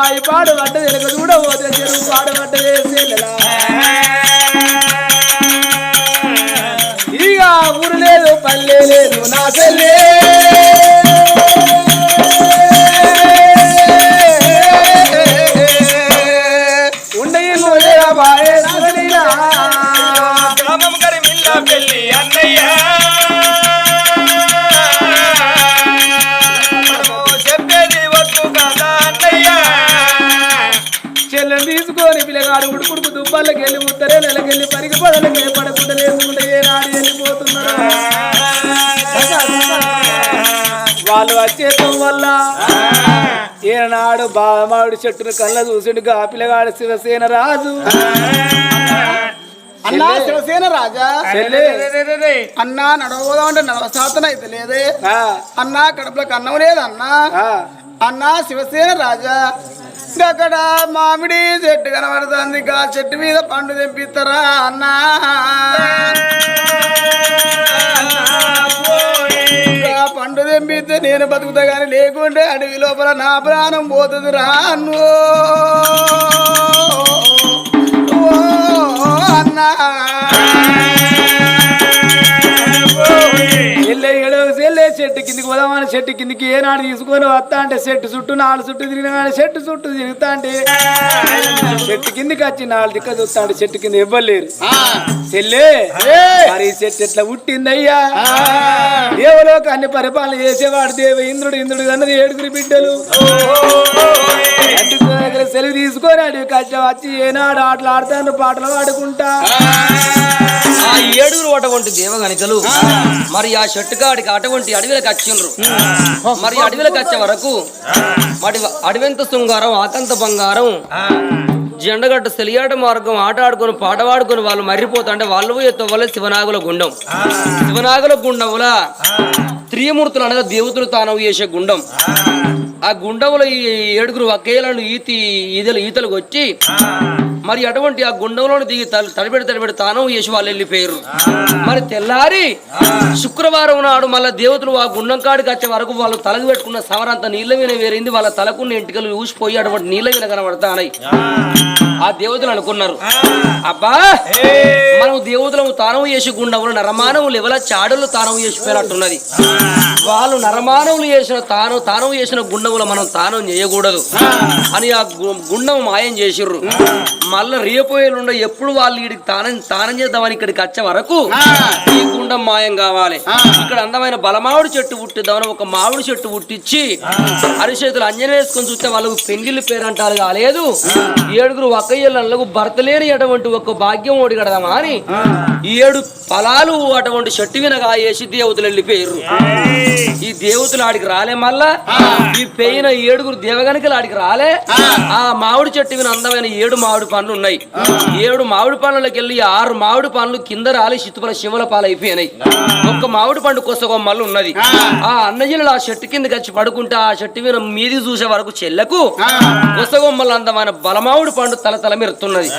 బాయి పాడు పడ్డ వెనక చూడ ఓతే చెరువు పాడు పడ్డదే చెల్లెలా ఇక ఊరు లేదు పల్లె లేదు నా చెల్లె వాళ్ళు వచ్చేయటం వల్ల ఏనాడు బామాడు చెట్టును కళ్ళ చూసిండు గా పిల్లగాడు శివసేన రాజు. అన్నా శివసేన రాజా? అన్నా నడవదా అంటే నడవ శాతం అయితే లేదే. ఆ, అన్నా కడుపులకు అన్నం లేదు అన్నా. ఆ. అన్నా శివసేన రాజా. అక్కడ మామిడి చెట్టు కనబడుతుంది. ఇంకా చెట్టు మీద పండు తెప్పిస్తారా అన్నా? పండు తెంపితే నేను బతుకుతా కానీ లేకుంటే అడవి లోపల నా ప్రాణం పోతుంది రాను పోదామని చెట్టు కిందికి ఏనాడు తీసుకొని వస్తా అంటే చెట్టు చుట్టూ నాలుగు చుట్టూ తిరిగిన కానీ చెట్టు చుట్టూ తిరుగుతా అంటే చెట్టు కిందికి వచ్చి నాలుగు దిక్క చూస్తాడు చెట్టు కింద ఇవ్వలేరు చెల్లె మరి చెట్టు ఎట్లా పుట్టిందయ్యా? దేవలోక అన్ని పరిపాలన చేసేవాడు దేవ ఇంద్రుడు ఇంద్రుడు అన్నది ఏడుగురి బిడ్డలు. అటు సెలవు తీసుకొని అడిగి కచ్చ వచ్చి ఏనాడు ఆటలు ఆడుతాను పాటలు పాడుకుంటా. ఆ ఏడుగురు అటువంటి దేవగణికలు. మరి ఆ చెట్టుకాడికి అటువంటి అడవిలకు వచ్చిండ్రు. మరి అడవిలకు వచ్చే వరకు మరి అడవింత శృంగారం ఆకంత బంగారం జెండగట్ట సెలియాట మార్గం ఆట ఆడుకొని పాట పాడుకొని వాళ్ళు మర్రిపోతుంటే వాళ్ళు ఎత్తవల్ల శివనాగుల గుండం. శివనాగుల గుండముల త్రియమూర్తులు అనగా దేవతలు తానవు చేసే గుండం. ఆ. గుండంలో ఈ ఏడుగురు ఒకేలను ఈతి ఈదలు ఈతలకు వచ్చి మరి అటువంటి ఆ గుండంలో దిగి తల- తడిపెడి తడిపెడి తాను చేసి వాళ్ళు వెళ్ళిపోయారు. మరి తెల్లారి శుక్రవారం నాడు మళ్ళీ దేవతలు ఆ గుండం కాడికి వచ్చే వరకు వాళ్ళు తలకు పెట్టుకున్న సమరంత నీళ్ళ మీద వేరింది. వాళ్ళ తలకున్న ఎంటికలు ఊసిపోయి అటువంటి నీళ్ళ మీద కనబడతానై ఆ దేవతలు అనుకున్నారు. అబ్బా మనం దేవతలను తానం చేసి గుండములు నరమానవులు ఎవల చాడులు తానం చేసిపోయినట్టున్నది వాళ్ళు నరమానవులు చేసిన తాను తానం చేసిన గుండములు మనం తానం చేయకూడదు. అని ఆ గుండం మాయం చేసిర్రు. మళ్ళా రేపోయేలుండ ఎప్పుడు వాళ్ళు వీడికి తానం తానం చేద్దామని ఇక్కడికి వచ్చే వరకు ఈ గుండం మాయం కావాలి. ఇక్కడ అందమైన బలమావిడి చెట్టు పుట్టిద్దామని ఒక మామిడి చెట్టు పుట్టించి అరిచేతులు అంజన వేసుకొని చూస్తే వాళ్ళకు పెంగిలి పేరు అంటారు కాలేదు ఏడుగురు ఒక్కయ్యలకు భర్త లేని అటువంటి ఒక భాగ్యం ఓడి కడదామా అని ఈ ఏడు ఫలాలు అటువంటి చెట్టు వినగా వేసి దేవతలు వెళ్ళిపోయారు ఈ దేవతలు ఆడికి రాలే మళ్ళా? ఈ పెయిన ఏడుగురు దేవగనికలు ఆడికి రాలే? ఆ. మామిడి చెట్టు విన అందమైన ఏడు మామిడి పండ్లు ఉన్నాయి. ఏడు మామిడి పండ్లకి వెళ్ళి ఆరు మామిడి పండ్లు కింద రాలి చిత్తుపల శివల పాలైపోయినాయి. ఒక్క మామిడి పండు కొసగొమ్మలు ఉన్నది. ఆ. అన్నయ్యలు ఆ చెట్టు కిందకి వచ్చి పడుకుంటే ఆ చెట్టు మీద మీది చూసే వరకు చెల్లకు కొసగొమ్మలు అందమైన బలమామిడి పండు తల తల మెరుతున్నది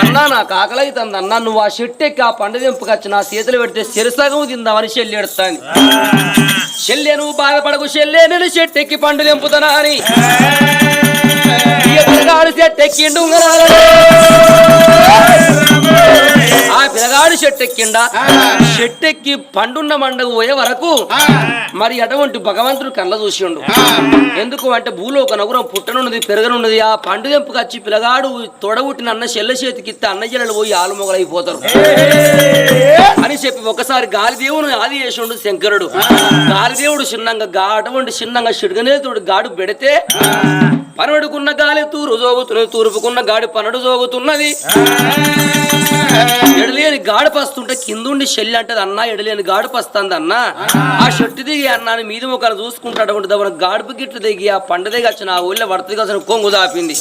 అన్నా నాకు ఆకలైతుంది అన్నా నువ్వు ఆ చెట్టు ఎక్కి ఆ పండు తెంపుకొచ్చి నా చేతులు పెడితే సిరసగం తిందామని చెల్లి ఎడుతాను చెల్లె నువ్వు బాధపడకు చెల్లె నేను చెట్టు ఎక్కి పండు దింపుతానా అని. చెట్టు ఎక్కిండు ఆ పిల్లగాడు చెట్టు ఎక్కిండా చెట్టు ఎక్కి పండున్న మండకు పోయే వరకు మరి అటువంటి భగవంతుడు కళ్ళ చూసిండు. ఎందుకు అంటే భూలో ఒక నగురం పుట్టనున్నది పెరగనున్నది. ఆ పండు తెంపుకు వచ్చి పిల్లగాడు తొడగుట్టిన అన్న చెల్ల చేతికిస్తే అన్న చెల్లెలు పోయి ఆలుమొగలైపోతారు అని చెప్పి ఒకసారి గాలిదేవుని ఆది చేసిండు శంకరుడు. గాలిదేవుడు చిన్నంగా గా అటువంటి చిన్నంగా చిడుగనేతుడు గాడు పెడితే పనడుకున్న గాలి తూరు జోగుతున్నది తూర్పుకున్న గాడి పనడు జోగుతున్నది. ఎడలేని గాడి పస్తుంటే కిందుండి చెల్లి అంటది అన్న ఎడలేని గాడి పస్తుంది అన్న. ఆ చెట్టు దిగి అన్నాను మీద ముఖాలు చూసుకుంటాడు అటువంటి గాడుపు గిట్లు దిగి ఆ పండ దిగి వచ్చిన ఆ ఊళ్ళో వడతది వచ్చిన కొంగు దాపింది.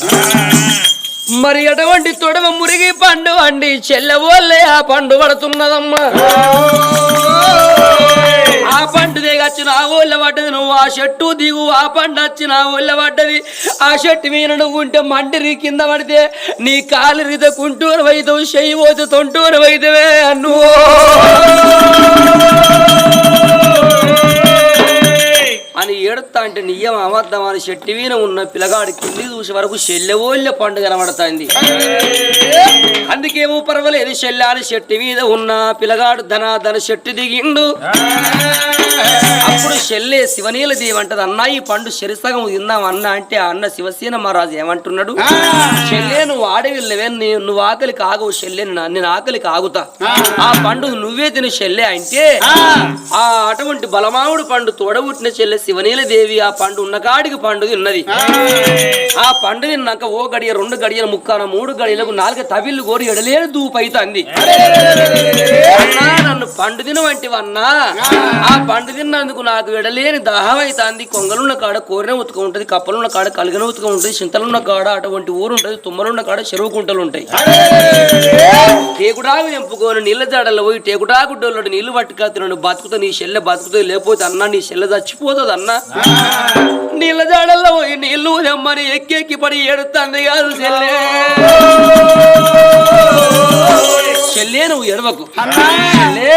మరి అటువంటి తొడవ మురిగి పండు అండి చెల్లవోళ్ళే ఆ పండు పడుతున్నదమ్మా? ఆ పంట దిగచ్చిన ఆ ఒళ్ళ పడ్డది నువ్వు ఆ చెట్టు దిగు ఆ పండు వచ్చిన ఆ ఒళ్ళ పడ్డది. ఆ చెట్టు మీద నువ్వు ఉంటే మంటరి కింద పడితే నీ కాలు రిద కుంటూరు వైద్యం చెయ్యి పోతే తొంటూరు వైద్యమే అన్ను అని ఏడుతా అంటే నియ్యం అబద్ధం అని చెట్టు మీద ఉన్న పిల్లగాడి కింది చూసే వరకు చెల్లెవోళ్ళ పండు కనబడుతుంది. అందుకేమో పర్వాలేదు చెల్లాలి చెట్టు మీద ఉన్న పిల్లగాడు ధన ధన చెట్టు దిగిండు. అప్పుడు చెల్లె శివనీల దేవి అంటది అన్న ఈ పండు శరిసగం తిందాం అన్న అంటే ఆ అన్న శివసేన మహారాజు ఏమంటున్నాడు చెల్లె నువ్వు ఆడవిల్లవే నువ్వు ఆకలికి ఆగవు చెల్లె నేను ఆకలికి ఆగుతా ఆ. పండు నువ్వే తిని చెల్లె అంటే ఆ. అటువంటి బలమావుడు పండు తోడబుట్టిన చెల్లె శివనీల దేవి ఆ పండు ఉన్న కాడికి పండు తిన్నది ఆ. పండు తిన్నాక ఓ గడియ రెండు గడియల ముక్కాన మూడు గడియలకు నాలుగు తవిళ్ళు కోరి ఎడలేని దూపైతుంది అన్నా నన్ను పండు తినవంటివన్నా ఆ. పండు తిన్నందుకు నాకు ఎడలేని దాహం అవుతుంది కొంగలున్న కాడ కోరిన ఉతుక ఉంటది కప్పలున్న కాడ కలిగిన ఉతుక ఉంటది చింతలున్న కాడ అటువంటి ఊరు ఉంటది తుమ్మలున్న కాడ చెరువు కుంటలు ఉంటాయి. టేకుడాకు నింపుకొని నీళ్ళ జాడల్లో పోయి టేకుడాకు డోళ్ళు నీళ్ళు పట్టుకొస్తున్నాడు బతుకుతా నీ చెల్లె బతుకుతుంది లేకపోతే అన్నా నీ చెల్లె చచ్చిపోతుంది అన్నా. నీళ్ళ జాడల్లో పోయి నీళ్ళు తెమ్మని ఎక్కి ఎక్కి పడి ఏడుతుంది కాదు చెల్లె. చెల్లె నువ్వు ఎడవకు. చెల్లె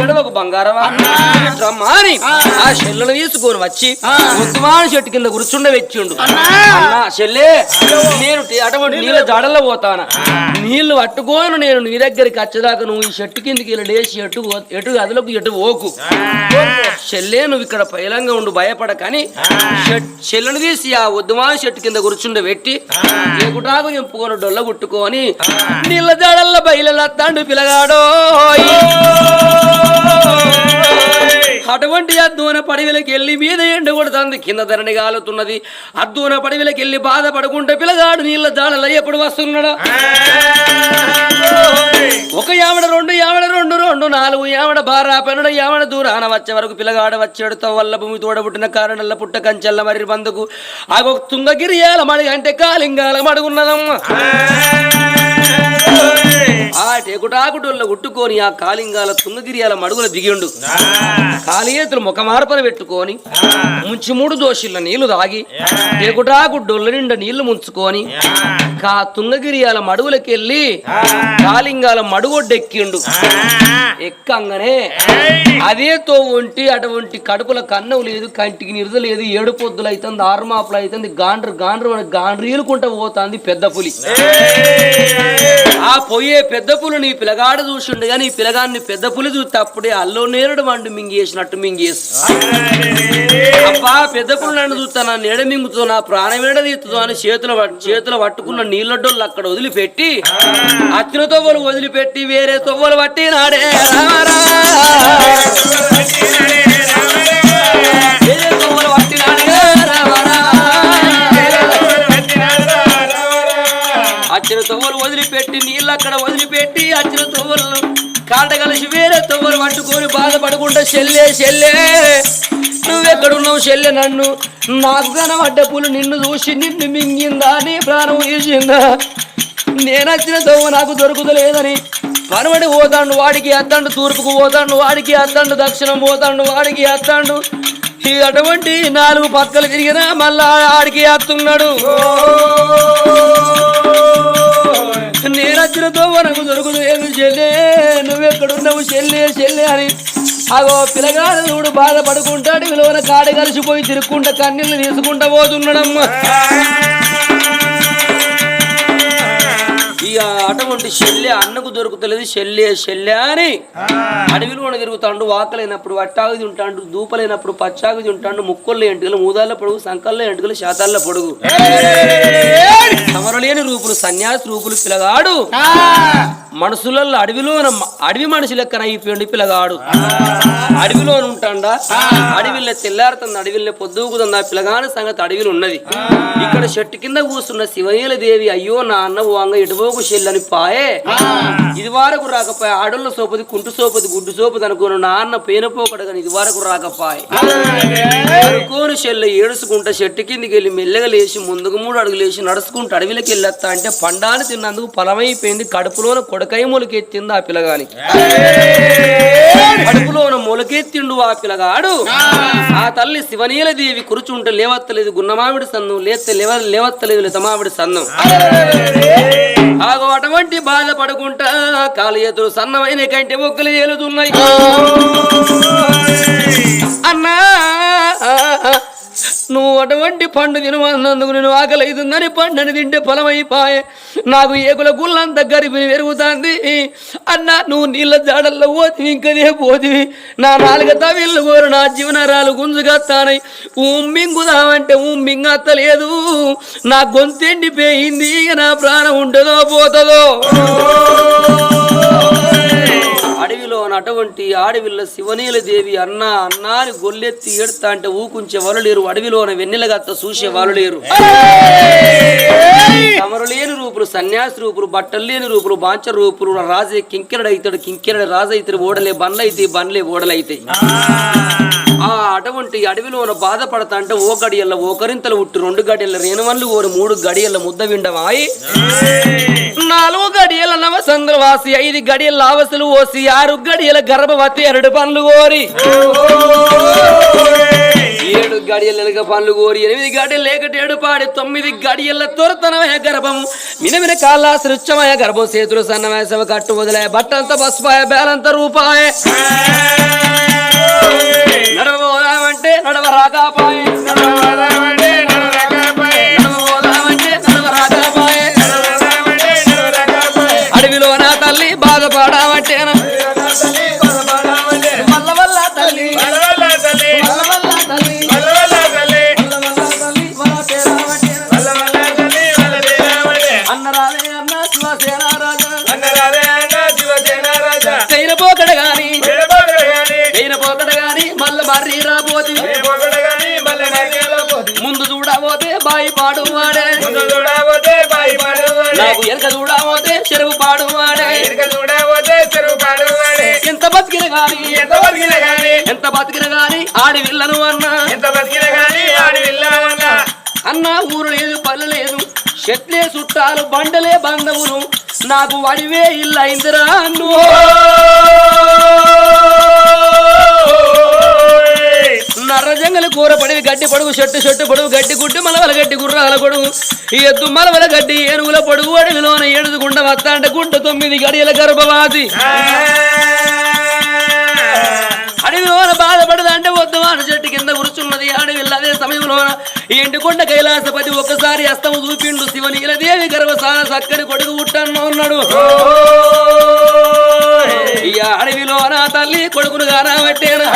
ఎడవకు బంగారమా? అని ఆ. చెల్లెను తీసుకొని వచ్చి ముద్దుమాన చెట్టు కింద కూర్చుండ వెచ్చిండు అన్నా. చెల్లె నేను అటువంటి నీళ్ళ జాడల్లో పోతాను? నీళ్ళు పట్టుకోను నేను నీ దగ్గరికి వచ్చేదాకా నువ్వు ఈ చెట్టు కిందకి ఇలా లేచి ఎటు ఎటు అదులకు ఎటు ఓకు చెల్లె నువ్వు ఇక్కడ పైలంగా ఉండు భయపడకని చెట్- చెల్లెను తీసి ఆ ఉద్దుమాన చెట్టు కింద కూర్చుండ పెట్టి ఏకుటాకు నింపుకొని డొల్ల గుట్టుకొని నీళ్ళ జాడల్లో బయలుతాండు పిల్లగాడో అటువంటి అద్దూన పడవిలకి వెళ్ళి మీద ఎండ కొడుతుంది కింద ధరణి గాలుతున్నది. అద్దూన పడవిలకి వెళ్ళి బాధపడుకుంటే పిల్లగాడు నీళ్ళ జాడలో ఎప్పుడు వస్తున్నాడు? ఒక యావడ రెండు యావడ రెండు రెండు నాలుగు యావడ బారా పెనుడ యావడ దూరాన వచ్చే వరకు పిల్లగాడ వచ్చేడుతో వల్ల భూమి తోడబుట్టిన కారణల్ల పుట్ట కంచెల్ల మరి బందుకు. ఆ తుంగగిరియాల మడి అంటే కాలింగాల మడుగున్నదమ్మ. ఆ టేకుటాకుటోళ్ళ ఉట్టుకొని ఆ కాలింగాల తుంగగిరియాల మడుగుల దిగిండు కాలియేతులు ముఖమార్పన పెట్టుకొని ముంచి మూడు దోషుల నీళ్ళు తాగి టేకుటాకుడ్డొల్ల నిండా నీళ్ళు ముంచుకొని కా తుంగగిరియాల మడుగులకెళ్ళి కాలింగాల మడుగొడ్డెక్కిండు. ఎక్కంగానే అదే తో ఒంటి అటువంటి కడుపుల కన్నం లేదు కంటికి నిరద లేదు ఏడు పొద్దులు అవుతుంది ఆరు మాపులు అవుతుంది గాండ్రు గాండ్రు గాండ్రీలుకుంటా పోతుంది పెద్ద పులి. ఆ అయ్యే పెద్ద పులు నీ పిలగాడు చూసిండు కానీ పిలగాన్ని పెద్ద పులి చూస్తే అప్పుడే అల్లో నేరుడు వండు మింగేసినట్టు మింగేసి. అబ్బా పెద్ద పులు నన్ను చూస్తా నా నీడ మింగుతో నా ప్రాణం ఏడ తీస్తుందో అని చేతులు చేతులు పట్టుకున్న నీళ్ళడ్డోళ్ళు అక్కడ వదిలిపెట్టి అచ్చిన తొవ్వలు వదిలిపెట్టి వేరే తొవ్వలు పట్టి నాడే అక్కడ వదిలిపెట్టి అచ్చిన తువ్వలను కాట కలిసి వేరే తువ్వలు పట్టుకొని బాధపడకుండా చెల్లే చెల్లే నువ్వెక్కడున్నావు చెల్లె నన్ను? నాకు కనబడ్డ పూలు నిన్ను చూసి నిన్ను మింగిందా? నీ ప్రాణం వేసిందా నేను వచ్చిన తొవ్వ నాకు దొరుకుతలేదని పనబడి పోతాండు వాడికి అత్తండు తూర్పుకు పోతాండు వాడికి అత్తండు దక్షిణం పోతాండు వాడికి అత్తాండు ఈ అటువంటి నాలుగు పక్కలు తిరిగినా మళ్ళా ఆడికి అత్తున్నాడు. నేను వచ్చిన దొరుకుదు ఏమి చెల్లే? నువ్వెక్కడున్నావు చెల్లే చెల్లే అని. అగో పిల్లగాడు చూడు బాధపడుకుంటాడు విలువన కాడ కలిసిపోయి తిరుక్కుంటా కన్నీళ్ళు తీసుకుంటా పోతున్నాడమ్మా. ఇక అటువంటి చెల్లె అన్నకు దొరుకుతలేదు. చెల్లె చెల్లె అని అడవిలో తిరుగుతాడు వాకలైనప్పుడు వట్టాగు తింటాడు దూపలైనప్పుడు పచ్చాగు తింటాడు ముక్కుల్లో ఎంటుకలు మూదాల పొడుగు సంకల్లో ఎంటుకలు శాతాల్లో పొడుగు. సమరలేని రూపులు సన్యాసి రూపులు పిలగాడు. మనసులలో అడవిలోన అడవి మనిషి లెక్కన అయిపోయింది పిల్లగాడు అడవిలో ఉంటాడా? అడవిలో తెల్లారుతుంది అడవిలో పొద్దుకుతుంది ఆ పిల్లగాని సంగతి అడవిలో ఉన్నది. ఇక్కడ చెట్టు కింద కూర్చున్న శివయ్యల దేవి అయ్యో నా అన్న వంగ ఎటుపోకు చెల్లని పాయే. ఇది వరకు రాకపోయే ఆడోళ్ళ సోపది కుంటు సోపది గుడ్డు సోపది అనుకోను నా అన్న పేనపోకడు కానీ ఇది వరకు రాకపోయే అనుకోని చెల్ల ఏడుచుకుంటా చెట్టు కిందికి వెళ్ళి మెల్లగా లేచి ముందుకు మూడు అడుగులు లేచి నడుచుకుంటూ అడవిలోకి వెళ్ళొస్తా అంటే పండాన్ని తిన్నందుకు ఫలమైపోయింది. కడుపులోన కొడకై మొలకెత్తింది ఆ పిల్లగాని కడుపులోన మొలకెత్తిండు ఆ. పిల్లగాడు ఆ తల్లి శివనీల దేవి కురుచుంటే లేవత్తలేదు గున్నమావిడి సందం లేస్తే లేవ లేవత్తలేదు లేతమావిడి సందం ఆగో అటువంటి బాధపడుకుంటా కాలు ఎదురు సన్నమైన కంటే మొక్కలు ఏలుతున్నాయి. అన్నా నువ్వు అటువంటి పండు తినమన్నందుకు నేను ఆకలి అవుతుందని పండుని తింటే ఫలమైపాయే. నాకు ఏకుల గుళ్ళంత గరిపి పెరుగుతుంది. అన్నా నువ్వు నీళ్ళ జాడల్లో పోతివి ఇంకదే పోతివి. నా నాలుగ తవిళ్ళు కోరు నా జీవనరాలు గుంజుగత్తానై. ఉమ్మింగుదామంటే ఉమ్మింగత్తలేదు నా గొంతెండిపోయింది ఎండిపోయింది నా ప్రాణం ఉంటుందో పోతుందో? అడవిలో అటువంటి ఆడవిల్ల శివనీల దేవి అన్న అన్నా అని గొల్లెత్తి ఏడుతా అంటే ఊకుంచే వాళ్ళు లేరు అడవిలోన వెన్నెలగత్త చూసే వాళ్ళు లేరు తమరు లేని రూపులు సన్యాసి రూపులు బట్టలు లేని రూపులు బాంచ రూపులు రాజే కింకిరడు అవుతాడు కింకిరడు రాజు అవుతాడు ఓడలే బండ్లైతే బండ్లే ఓడలైతాయి. ఆ అటువంటి అడవిలోన బాధపడతా అంటే ఓ గడియల్ల ఓ కరింతలు ఉట్టు రెండు గడియల రేణువన్లు ఓరు మూడు గడియల ముద్ద విండవాయి. నాలుగు గడియల నవసంద్రవాసి ఐదు గడియల ఆవసులు ఓసి ఆరు గడియల గర్భవతి ఎరడు పండ్లు కోరి ఏడు గడియలు ఎనక పండ్లు కోరి ఎనిమిది గడియలు లేకటేడు పాడి తొమ్మిది గడియల తొరతనమయ గర్భం వినమిన కాళ్ళ సృచ్చమయ గర్భం చేతులు సన్నమయ శవ కట్టు వదిలే బట్టంత బస్పాయ బేలంత రూపాయ. ನಡವರಾಗ బాయి పాడు వాడే నాకు ఎనక చూడబోతే చెరువు పాడు వాడే ఎంత బతికిన గాని. ఎంత బతికిన గాని ఆడి విల్లను అన్నా. అన్న. ఊరు లేదు పల్లె లేదు. చెట్లే చుట్టాలు బండలే బంధవులు. నాకు వడివే ఇల్లు అయిందిరా అన్నో. నర్ర జంగలి కూర పడివి గడ్డి పొడుగు చెట్టు చెట్టు పొడుగు గడ్డి గుడ్డి మలవల గడ్డి గుర్రాల పొడుగు. ఈ ఎద్దు మలవల గడ్డి ఏనుగుల పొడుగు అడవిలోన ఏడుదు గుండ వత్త అంటే గుంట తొమ్మిది గడియల గర్భవాసి అడవిలోన బాధపడదు అడవిలో సమయంలోన ఎండుకొండ కైలాసపతి ఒక్కసారి అస్తము చూపిండు శివనీల దేవి గర్భసాల చక్కని కొడుకు పుట్టన్న ఉన్నాడు. ఈ అడవిలో నా తల్లి కొడుకును గానబట్టేను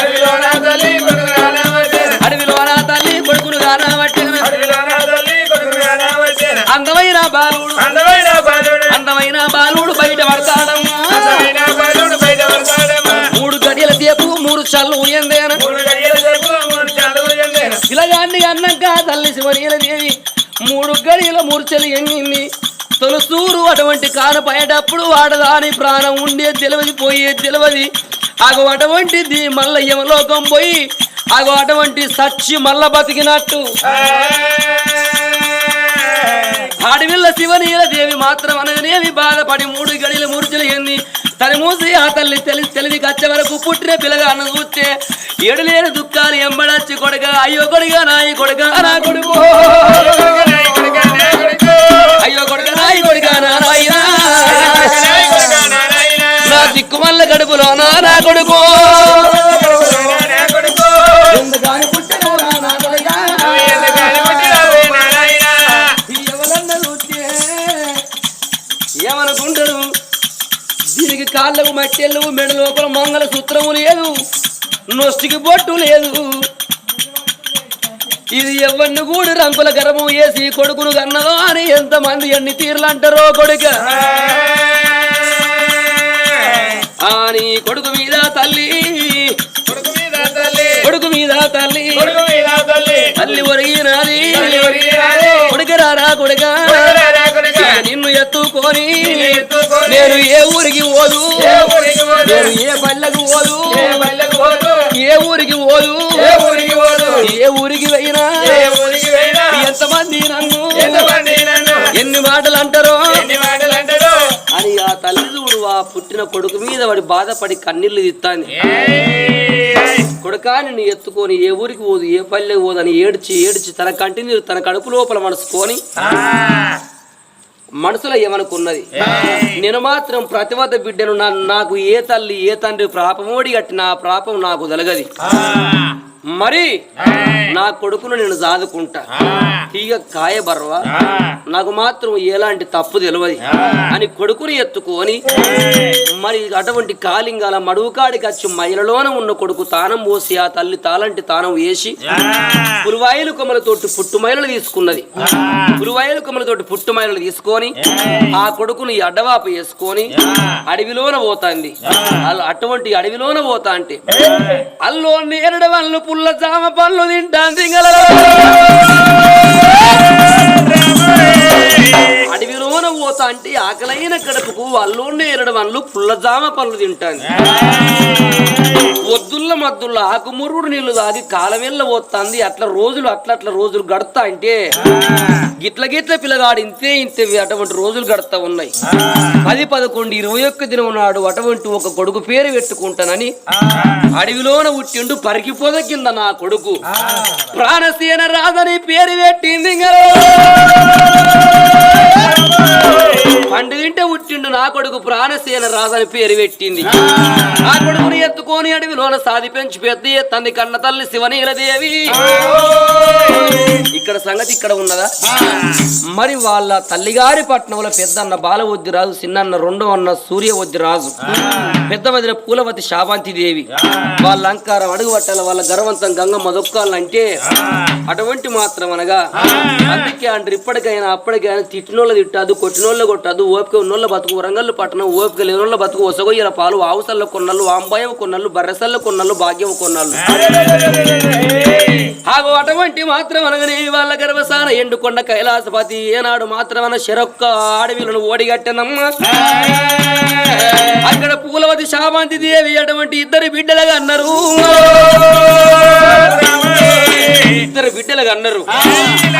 అడవిలో నా తల్లి కొడుకును గానబట్టేను అందమైన బాలుడు. అందమైన బాలుడు బయట పడతాడమ్మా. మూడు గడియల దీపు మూడు చల్లు ఎందేన? అన్నాక తల్లి శివనీల దేవి మూడు గడియల మూర్చలు ఎంగింది తొలసూరు అటువంటి కానపడేటప్పుడు వాడదాని ప్రాణం ఉండే తెలవది పోయే తెలివది. అగో అటువంటిది మల్ల యమలోకం పోయి అగో అటువంటి సచ్చి మల్ల బతికినట్టు. ఆడవిల్ల శివనీల దేవి మాత్రం అనేది బాధపడి మూడు గడిల మూర్చలు ఎన్ని. తను మూసి ఆ తల్లి తెలిసి తెలివి కచ్చే వరకు పుట్టిన పిల్లగాను చూస్తే ఏడులేని దుఃఖాలు ఎంబడచ్చి కొడుక అయ్యో కొడుక నాయి కొడుక నా కొడుకు. అయ్యో కొడుక నాయి కొడుక నారాయణ నా. దిక్కుమల్ల గడుపులో నా నా కొడుకు. మట్టెళ్ళు మెడ లోపల మంగళ సూత్రము లేదు. నొష్టికి బొట్టు లేదు. ఇది ఎవరిని కూడా రంకుల గర్భం వేసి కొడుకును కన్నదో అని ఎంతమంది ఎన్ని తీర్లు అంటారో కొడుక ఆ నీ కొడుకు మీద తల్లి. కొడుకు మీద తల్లి. తల్లి ఒరిగినది. కొడుకు రారా కొడుక. ఎత్తుకొని నేను ఏ ఊరికి పోదు? నేను ఏ పల్లెకు పోదు? ఏ ఊరికి పోదు? ఏ ఊరికి పోయినా? ఎంతమంది నన్ను? ఎన్ని మాటలు అంటారో అని ఆ తల్లి చూడు ఆ పుట్టిన కొడుకు మీద వాడి బాధపడి కన్నీళ్ళు తిత్తాంది. కొడుకా నిన్ను ఎత్తుకొని ఏ ఊరికి పోదు ఏ పల్లెకి పోదు అని ఏడ్చి ఏడ్చి తన కంటిని తన కడుపు లోపల మనసుకొని మనసులో ఏమనుకున్నది? నేను మాత్రం ప్రతివత బిడ్డను నాకు ఏ తల్లి ఏ తండ్రి ప్రాపమోడి గట్టి నా ప్రాపం నాకు దలగది మరి నా కొడుకును నేను సాదుకుంటా తీగ కాయ బర్వా నాకు మాత్రం ఎలాంటి తప్పు తెలియదు అని కొడుకుని ఎత్తుకొని మరి అటువంటి కాలింగాల మడువుకాడికి వచ్చి మైలలోన ఉన్న కొడుకు తానం పోసి ఆ తల్లి తాలంటి తానం వేసి పురువాయిలు కొమ్మలతోటి పుట్టుమైలలు తీసుకున్నది. పురువాయిలు కొమ్మలతోటి పుట్టుమైలలు తీసుకొని ఆ కొడుకుని అడ్డవాపు వేసుకొని అడవిలోన పోతాంది. అటువంటి అడవిలోన పోతా అంటే అల్లో నేరడ వాళ్ళు పుల్ల జామ పళ్ళు తింటాంది అడవిలోన పోతా అంటే ఆకలైన కడుపుకు అల్లో ఎరడు వన్లు పుల్లజామ పనులు తింటాను. ఒద్దుల్ల వద్దుల్ల మద్దుల్ల ఆకుమురుడు నీళ్ళు తాగి కాలమెల్ల పోతాంది. అట్లా రోజులు అట్లా అట్లా రోజులు గడతా అంటే గిట్ల గిట్ల పిల్లగాడు ఇంతే ఇంతే అటువంటి రోజులు గడతా ఉన్నాయి. పది పదకొండు ఇరవై ఒక్క దినం నాడు అటువంటి ఒక కొడుకు పేరు పెట్టుకుంటానని అడవిలోన పుట్టిండు పరికిపోద కింద నా కొడుకు. ప్రాణసేన రాదని పేరు పెట్టింది Amém. పండు తింటే పుట్టిండు నా కొడుకు ప్రాణసేన రాజని పేరు పెట్టింది. నా కొడుకుని ఎత్తుకొని అడవిలోన సాది పెంచి పెద్ద తంది కన్న తల్లి శివనీలదేవి. ఇక్కడ సంగతి ఇక్కడ ఉన్నదా? మరి వాళ్ళ తల్లిగారి పట్నంలో పెద్దన్న బాలవద్ది రాజు చిన్నన్న రెండో అన్న సూర్యవద్ది రాజు పెద్ద వదిన పూలవతి శాపాంతి దేవి వాళ్ళ అంకారం అడుగు పట్టాల వాళ్ళ గర్వంతం గంగమ్మ దొక్కాలంటే అటువంటి మాత్రం అనగా అందుకే అంటారు ఇప్పటికైనా అప్పటికైనా తిట్టినోళ్ళ తిట్టదు కొట్టినోళ్ళ కొట్టదు. ఓపిక ఉన్నోళ్ళ బతుకు వరంగల్ పట్టణం ఓపిక లేనోళ్ళ బతుకు ఒసగొయ్యల పాలు ఆవుసల్ల కొన్నళ్ళు ఆంబాయవ కొన్నళ్ళు బర్రెసల్ల కొన్నళ్ళు భాగ్యం కొన్నళ్ళు. ఆగో అటువంటి మాత్రం అనగానే వాళ్ళ గర్భసాన ఎండుకొండ కైలాసపతి ఏనాడు మాత్రమన శరొక్క అడవిలను ఓడిగట్టనమ్మా. అక్కడ పూలవతి శామంతి దేవి అటువంటి ఇద్దరు బిడ్డలుగా అన్నారు. ఇద్దరు బిడ్డలు అన్నారు.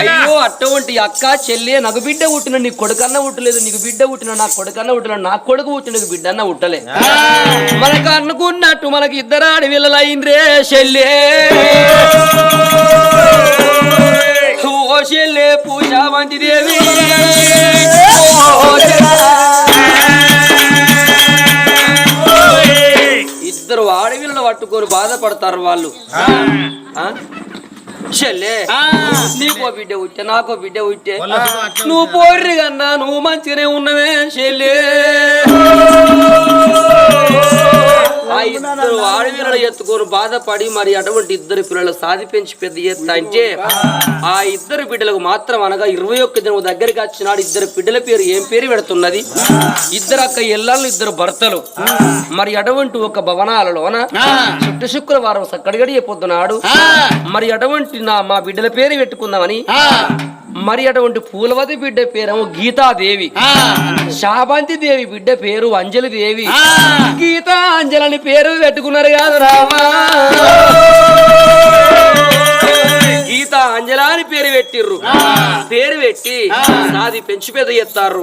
అయ్యో అటువంటి అక్క చెల్లె నాకు బిడ్డ పుట్టిన నీ కొడుకన్న పుట్టలేదు నీకు బిడ్డ పుట్టిన నా కొడుకన్న పుట్టిన నా కొడుకు పుట్టిన నీకు బిడ్డ అన్న పుట్టలే. మనకు అనుకున్నట్టు మనకి ఇద్దరు ఆడవిల్లలు అయిండ్రే చెల్లె. ఓ చెల్లె పూజావంతి దేవి. ఇద్దరు ఆడవిళ్ళను పట్టుకొని బాధపడతారు వాళ్ళు? చెల్లె నీకో బిడ్డ ఉట్టే నాకో బిడ్డ ఉట్టే నువ్వు పోర్రి కన్నా నువ్వు మంచిగానే ఉన్నవే చెల్లె. ఆ ఇద్దరు ఆడపిల్లలు ఎత్తుకొని బాధపడి మరి అటువంటి ఇద్దరు పిల్లలు సాది పెంచి పెద్ద ఎత్త అంటే ఆ ఇద్దరు బిడ్డలకు మాత్రం అనగా ఇరవై ఒక్క దినం దగ్గరికి వచ్చినాడు. ఇద్దరు బిడ్డల పేరు ఏం పేరు పెడుతున్నది? ఇద్దరు అక్క ఇళ్ళల్లో ఇద్దరు భర్తలు. మరి అటువంటి ఒక భవనాలలోన చుట్టు శుక్రవారం సక్కడిగడి పొద్దునాడు. మరి అటువంటి నా మా బిడ్డల పేరు పెట్టుకుందామని మరి అటువంటి పూలవతి బిడ్డ పేరేమో గీతాదేవి. శాబంతి దేవి బిడ్డ పేరు అంజలి దేవి గీతా అంజలని పేరు పెట్టుకున్నారు కాదు రామా. గీతా అంజల అని పేరు పెట్టిర్రు. పేరు పెట్టి నాది పెంచి పెద్ద ఎత్తారు